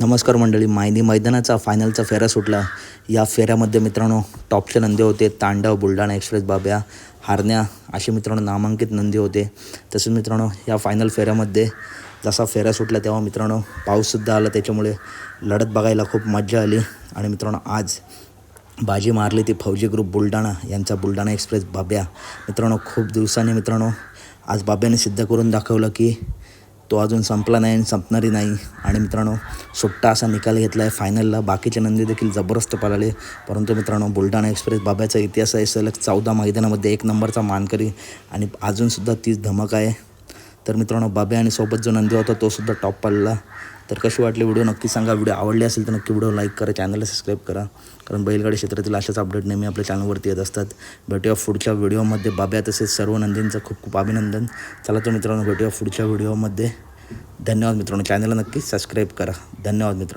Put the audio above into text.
नमस्कार मंडळी मायनी मैदानाचा फायनलचा फेरा सुटला. या फेऱ्यामध्ये मित्रांनो टॉपचे नंदी होते तांडव बुलढाणा एक्सप्रेस बाब्या हारण्या असे मित्रांनो नामांकित नंदी होते. तसेच मित्रांनो या फायनल फेऱ्यामध्ये जसा फेरा सुटला तेव्हा मित्रांनो पाऊससुद्धा आला. त्याच्यामुळे लढत बघायला खूप मजा आली. आणि मित्रांनो आज बाजी मारली ती फौजी ग्रुप बुलढाणा यांचा बुलढाणा एक्सप्रेस बाब्या. मित्रांनो खूप दिवसांनी मित्रांनो आज बाब्याने सिद्ध करून दाखवलं की तो अजून संपला नाही आणि संपणारही नाही. आणि मित्रांनो सुट्टा असा निकाल घेतला आहे फायनलला बाकीचे नंदी देखील जबरदस्त पळाले. परंतु मित्रांनो बुलढाणा एक्सप्रेस बाब्याचा इतिहास आहे. सलग चौदा मैदानामध्ये एक नंबरचा मानकरी आणि अजूनसुद्धा तीच धमक आहे. तर मित्रांनो बाब्या आणि सोबत जो नंदी होता तो सुद्धा टॉप पडला. तर कशी वाटली व्हिडिओ? नक्की सांगा. व्हिडिओ आवडली असेल तर नक्की व्हिडिओ लाईक करा चॅनलला सबस्क्राईब करा. कारण बैलगाडी क्षेत्रातील अशाच अपडेट नेहमी आपल्या चॅनलवरती येत असतात. भेटूया पुढच्या व्हिडिओमध्ये बाब्या तसेच सर्व नंदींचं खूप खूप अभिनंदन. चला तर मित्रांनो भेटूया पुढच्या व्हिडिओमध्ये धन्यवाद मित्रांनो. चॅनलला नक्की सबस्क्राईब करा. धन्यवाद मित्रांनो.